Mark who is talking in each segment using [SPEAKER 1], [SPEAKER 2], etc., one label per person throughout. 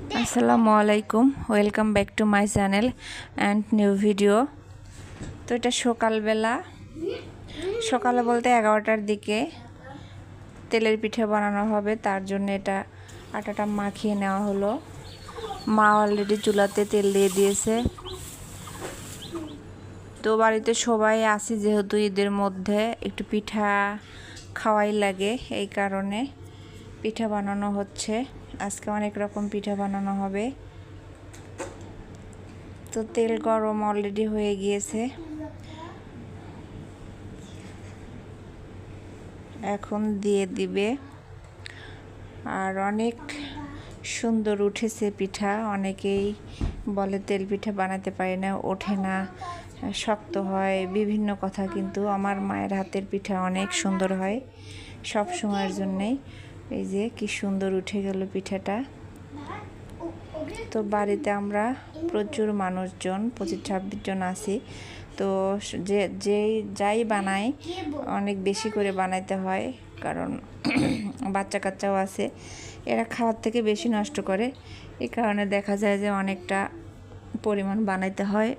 [SPEAKER 1] আসসালামু আলাইকুম welcome back to my channel and new video. তো এটা সকালবেলা, সকালে বলতে এগারোটার দিকে তেলের পিঠে বানানো হবে, তার জন্য এটা আটাটা মাখিয়ে নেওয়া হলো। মা অলরেডি চুলাতে তেল দিয়ে দিয়েছে। তো বাড়িতে সবাই আসি যেহেতু ঈদের মধ্যে একটু পিঠা খাওয়াই লাগে, এই কারণে পিঠা বানানো হচ্ছে। আজকে অনেক রকম পিঠা বানানো হবে। তো তেল গরম অলরেডি হয়ে গিয়েছে। এখন দিয়ে দিবে। আর অনেক সুন্দর উঠেছে পিঠা। অনেকেই বলে তেল পিঠা বানাতে পারি না, ওঠে না, শক্ত হয়, বিভিন্ন কথা। কিন্তু আমার মায়ের হাতের পিঠা অনেক সুন্দর হয়, সব সময়ের জন্যেই। এই যে কি সুন্দর উঠে গেল পিঠাটা। তো বাড়িতে আমরা প্রচুর মানুষজন, পঁচিশ ছাব্বিশ জন আছি। তো যে যেই যাই বানাই অনেক বেশি করে বানাইতে হয়, কারণ বাচ্চা কাচ্চাও আছে। এরা খাওয়ার থেকে বেশি নষ্ট করে। এই কারণে দেখা যায় যে অনেকটা পরিমাণ বানাইতে হয়।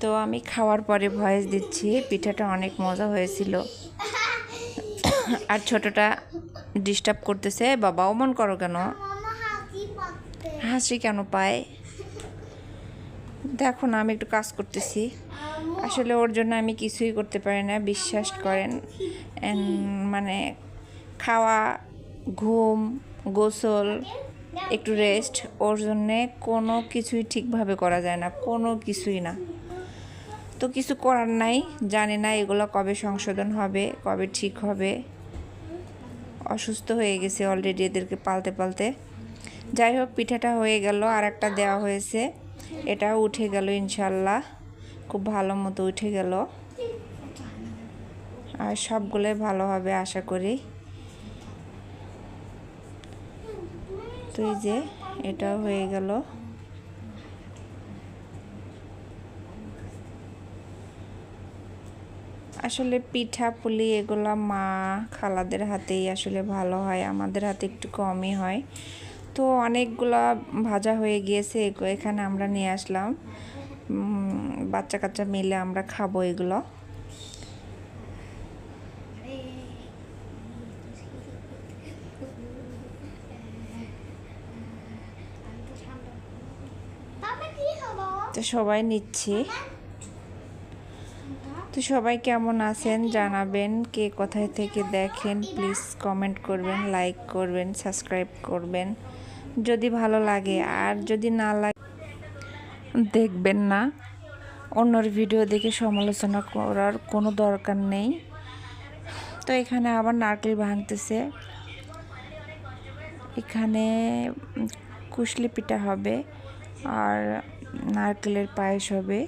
[SPEAKER 1] তো আমি খাওয়ার পরে ভয়েস দিচ্ছি, পিঠাটা অনেক মজা হয়েছিল। আর ছোটটা ডিস্টার্ব করতেছে বাবা অমন করো কেন? হাসি কেন পায়? দেখো না, আমি একটু কাজ করতেছি। আসলে ওর জন্য আমি কিছুই করতে পারি না, বিশ্বাস করেন। মানে খাওয়া, ঘুম, গোসল, একটু রেস্ট ওর জন্যে কোনো কিছুই ঠিকভাবে করা যায় না, কোনো কিছুই না। তো কিছু করার নাই, জানি না এগুলো কবে সংশোধন হবে, কবে ঠিক হবে। অসুস্থ হয়ে গেছে অলরেডি এদেরকে পালতে পালতে। যাই হোক, পিঠাটা হয়ে গেল আর একটা দেওয়া হয়েছে। এটাও উঠে গেল ইনশাল্লাহ খুব ভালো মতো উঠে গেল। আর সবগুলোই ভালো হবে আশা করি। তো এই যে, এটাও হয়ে গেল। আসলে পিঠা, পুলি এগুলো মা খালাদের হাতেই আসলে ভালো হয়, আমাদের হাতে একটু কমই হয়। তো অনেকগুলা ভাজা হয়ে গিয়েছে এখানে আমরা নিয়ে আসলাম। বাচ্চা কাচ্চা মিলে আমরা খাব এগুলো। তো সবাই নিচ্ছি। তো সবাই কেমন আছেন? জানাবেন কে কোথায় থেকে দেখেন। প্লিজ কমেন্ট করবেন লাইক করবেন সাবস্ক্রাইব করবেন। যদি ভালো লাগে, আর যদি না লাগে দেখবেন না, অন্যর ভিডিও দেখে সমালোচনা করার কোনো দরকার নেই। তো এখানে আবার নারকেল ভাঙতেছে। এখানে কুশলি পিঠা হবে, আর নারকেলের পায়েস হবে।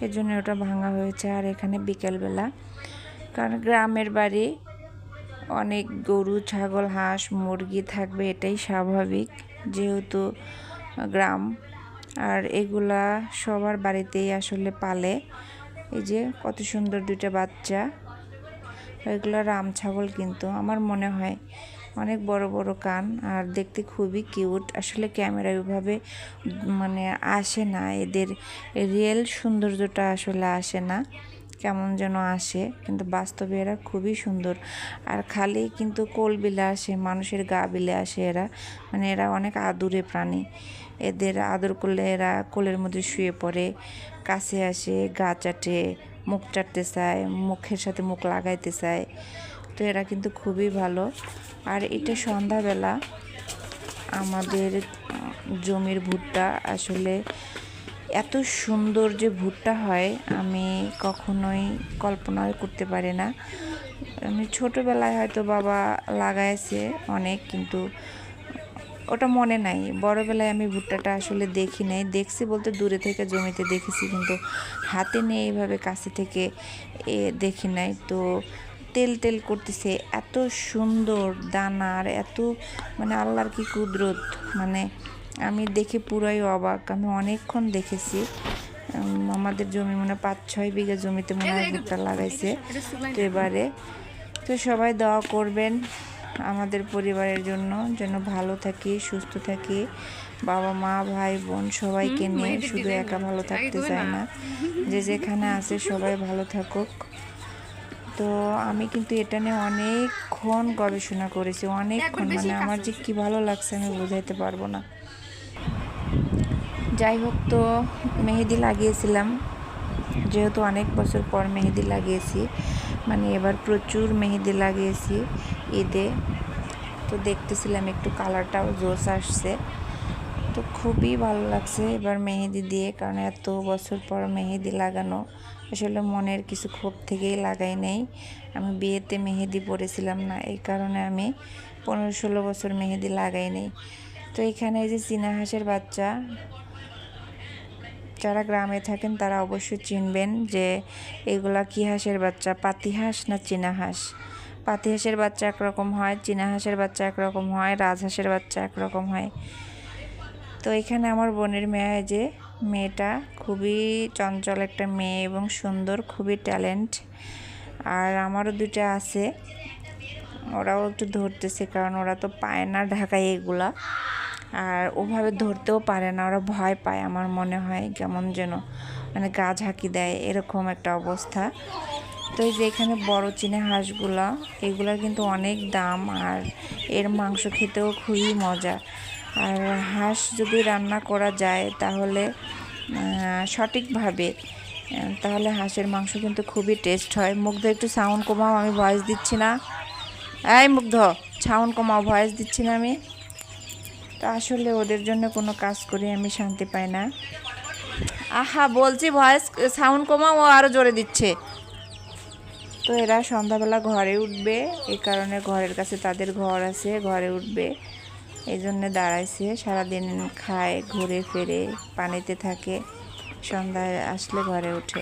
[SPEAKER 1] এর জন্য ওটা ভাঙা হয়েছে আর এখানে বিকেলবেলা। কারণ গ্রামের বাড়ি, অনেক গরু, ছাগল, হাঁস, মুরগি থাকবে, এটাই স্বাভাবিক যেহেতু গ্রাম। আর এগুলা সবার বাড়িতেই আসলে পালে। এই যে কত সুন্দর দুইটা বাচ্চা এগুলো রাম ছাগল কিন্তু আমার মনে হয় অনেক বড় বড় কান আর দেখতে খুবই কিউট। আসলে ক্যামেরা ওইভাবে মানে আসে না। এদের রিয়েল সৌন্দর্যটা আসলে আসে না, কেমন যেন আসে। কিন্তু বাস্তবে এরা খুবই সুন্দর। আর খালি কিন্তু কোল বিলে আসে, মানুষের গা বিলে আসে এরা। মানে এরা অনেক আদুরে প্রাণী। এদের আদর করলে এরা কোলের মধ্যে শুয়ে পড়ে, কাছে আসে, গা চাটে, মুখ চাটতে চায়, মুখের সাথে মুখ লাগাইতে চায়। তো এরা কিন্তু খুবই ভালো। আর এটা সন্ধ্যাবেলা আমাদের জমির ভুট্টা। আসলে এত সুন্দর যে ভুট্টা হয়, আমি কখনোই কল্পনা করতে পারি না। আমি ছোটোবেলায় হয়তো বাবা লাগাইছে অনেক, কিন্তু ওটা মনে নাই। বড়বেলায় আমি ভুট্টাটা আসলে দেখি নাই। দেখছি বলতে দূরে থেকে জমিতে দেখেছি, কিন্তু হাতে নিয়ে এইভাবে কাছে থেকে দেখি নাই। তো তেল তেল করতেছে। এত সুন্দর দানার এত মানে আল্লাহর কি কুদরত। মানে আমি দেখে পুরাই অবাক। আমি অনেকক্ষণ দেখেছি। আমাদের জমি মনে পাঁচ ছয় বিঘা জমিতে মনে হয় ভুট্টা লাগাইছে। তো এবারে তো তো সবাই দোয়া করবেন আমাদের পরিবারের জন্য। যেন ভালো থাকি সুস্থ থাকি। বাবা মা ভাই বোন সবাইকে নিয়ে শুধু একা ভালো থাকতে চায় না। যে যেখানে আছে সবাই ভালো থাকুক। তো আমি কিন্তু এটা নিয়ে অনেকক্ষণ গবেষণা করেছি অনেকক্ষণ। মানে আমার যে কী ভালো লাগছে আমি বোঝাইতে পারব না। যাই হোক তো মেহেদি লাগিয়েছিলাম। যেহেতু অনেক বছর পর মেহেদি লাগিয়েছি মানে এবার প্রচুর মেহেদি লাগিয়েছি ঈদে। তো দেখতেছিলাম একটু কালারটাও জোস আসছে। তো খুবই ভালো লাগছে এবার মেহেদি দিয়ে, কারণ এত বছর পর মেহেদি লাগানো। আসলে মনের কিছু ক্ষোভ থেকেই লাগাই নেই। আমি বিয়েতে মেহেদি পরেছিলাম না, এই কারণে আমি পনেরো ষোলো বছর মেহেদি লাগাই নেই। তো এখানে এই যে চীনা হাঁসের বাচ্চা, যারা গ্রামে থাকেন তারা অবশ্যই চিনবেন যে এগুলা কী হাঁসের বাচ্চা, পাতি হাঁস না চীনা হাঁস? পাতি হাঁসের বাচ্চা একরকম হয়, চীনা হাঁসের বাচ্চা একরকম হয়, রাজহাঁসের বাচ্চা একরকম হয়। তো এখানে আমার বোনের মেয়ে যে মেয়েটা খুবই চঞ্চল একটা মেয়ে এবং সুন্দর, খুবই ট্যালেন্ট। আর আমারও দুটা আছে। ওরাও একটু ধরতেছে কারণ ওরা তো পায় না ঢাকায় এগুলা। আর ওভাবে ধরতেও পারে না, ওরা ভয় পায় আমার মনে হয়, কেমন যেন মানে গা ঝাঁকি দেয়, এরকম একটা অবস্থা। তো এই যে এখানে বড় চিনে হাঁসগুলা, এগুলার কিন্তু অনেক দাম আর এর মাংস খেতেও খুবই মজা। আর হাঁস যদি রান্না করা যায় তাহলে সঠিকভাবে তাহলে হাঁসের মাংস কিন্তু খুবই টেস্ট হয়। মুগ্ধ, একটু সাউন্ড কমাও, আমি ভয়েস দিচ্ছি না। এই মুগ্ধ, সাউন্ড কমাও ভয়েস দিচ্ছি না আমি। তো আসলে ওদের জন্য কোনো কাজ করে আমি শান্তি পাই না। আহা, বলছি ভয়েস সাউন্ড কমাও, ও আরও জোরে দিচ্ছে। তো এরা সন্ধ্যাবেলা ঘরে উঠবে এই কারণে ঘরের কাছে তাদের ঘর আছে, ঘরে উঠবে। এই জন্য দাঁড়াইছে, সারাদিন খায়, ঘুরে ফিরে, পানিতে থাকে, সন্ধ্যায় আসলে ঘরে ওঠে।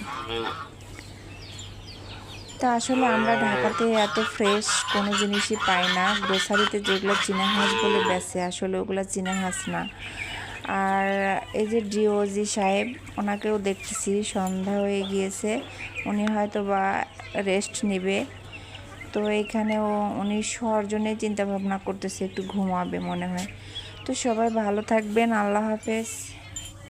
[SPEAKER 1] তো আসলে আমরা ঢাকাতে এত ফ্রেশ কোনো জিনিসই পাই না। গ্রোসারিতে যেগুলো চীনা হাঁস বলে বেচে, আসলে ওগুলো চীনা হাঁস না। আর এই যে ডিওজি সাহেব, ওনাকেও দেখতেছি, সন্ধ্যা হয়ে গিয়েছে, উনি হয়তো বা রেস্ট নেবে। তো এখানেও উনি শোয়ার জন্যে চিন্তাভাবনা করতেছে, একটু ঘুমাবে মনে হয়। তো সবাই ভালো থাকবেন, আল্লাহ হাফেজ।